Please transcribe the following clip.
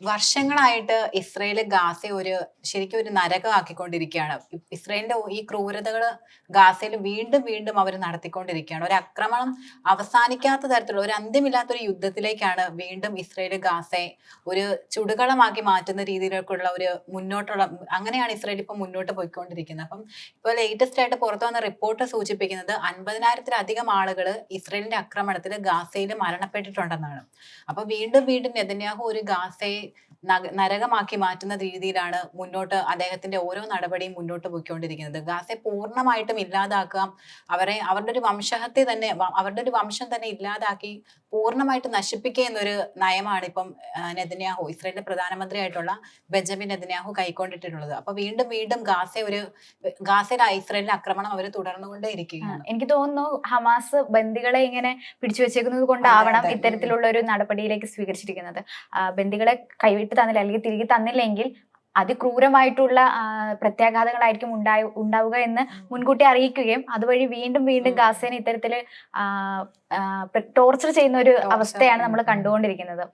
വർഷങ്ങളായിട്ട് ഇസ്രയേൽ ഗാസയെ ഒരു ശരിക്കും ഒരു നരകമാക്കിക്കൊണ്ടിരിക്കുകയാണ്. ഇസ്രയേലിന്റെ ഈ ക്രൂരതകൾ ഗാസയിൽ വീണ്ടും വീണ്ടും അവർ നടത്തിക്കൊണ്ടിരിക്കുകയാണ്. ഒരു ആക്രമണം അവസാനിക്കാത്ത തരത്തിലുള്ള ഒരു അന്ത്യമില്ലാത്ത ഒരു യുദ്ധത്തിലേക്കാണ് വീണ്ടും ഇസ്രയേൽ ഗാസയെ ഒരു ചുടുകളമാക്കി മാറ്റുന്ന രീതിയിലേക്കുള്ള ഒരു മുന്നോട്ടുള്ള അങ്ങനെയാണ് ഇസ്രയേൽ ഇപ്പൊ മുന്നോട്ട് പോയിക്കൊണ്ടിരിക്കുന്നത്. അപ്പം ഇപ്പോൾ ലേറ്റസ്റ്റ് ആയിട്ട് പുറത്തു വന്ന റിപ്പോർട്ട് സൂചിപ്പിക്കുന്നത് അൻപതിനായിരത്തിലധികം ആളുകൾ ഇസ്രയേലിന്റെ ആക്രമണത്തിൽ ഗാസയിൽ മരണപ്പെട്ടിട്ടുണ്ടെന്നാണ്. അപ്പൊ വീണ്ടും വീണ്ടും നെതന്യാഹു ഒരു ഗാസയെ നരകമാക്കി മാറ്റുന്ന രീതിയിലാണ് മുന്നോട്ട് അദ്ദേഹത്തിന്റെ ഓരോ നടപടിയും മുന്നോട്ട് പോയിക്കൊണ്ടിരിക്കുന്നത്. ഗാസയെ പൂർണമായിട്ടും ഇല്ലാതാക്കുക അവരെ അവരുടെ ഒരു വംശത്തെ തന്നെ അവരുടെ ഒരു വംശം തന്നെ ഇല്ലാതാക്കി പൂർണമായിട്ട് നശിപ്പിക്കുക എന്നൊരു നയമാണ് ഇപ്പം നെതന്യാഹു ഇസ്രയേലിന്റെ പ്രധാനമന്ത്രിയായിട്ടുള്ള ബെഞ്ചമിൻ നെതന്യാഹു കൈക്കൊണ്ടിട്ടുള്ളത് അപ്പൊ വീണ്ടും വീണ്ടും ഗാസയെ ഒരു ഗാസയിൽ ഇസ്രയേലിന്റെ ആക്രമണം അവർ തുടർന്നുകൊണ്ടേ ഇരിക്കുകയാണ് എനിക്ക് തോന്നുന്നു ഹമാസ് ബന്ദികളെ ഇങ്ങനെ പിടിച്ചു വെച്ചേക്കുന്നത് കൊണ്ടാവണം ഇത്തരത്തിലുള്ള ഒരു നടപടിയിലേക്ക് സ്വീകരിച്ചിരിക്കുന്നത്. ബന്ദികളെ കൈവിട്ട് തന്നില്ല അല്ലെങ്കിൽ തിരികെ തന്നില്ലെങ്കിൽ അതിക്രൂരമായിട്ടുള്ള പ്രത്യാഘാതങ്ങളായിരിക്കും ഉണ്ടായ ഉണ്ടാവുക എന്ന് മുൻകൂട്ടി അറിയിക്കുകയും അതുവഴി വീണ്ടും വീണ്ടും. ഗാസേനെ ഇത്തരത്തിൽ ടോർച്ചർ ചെയ്യുന്ന ഒരു അവസ്ഥയാണ് നമ്മൾ കണ്ടുകൊണ്ടിരിക്കുന്നത്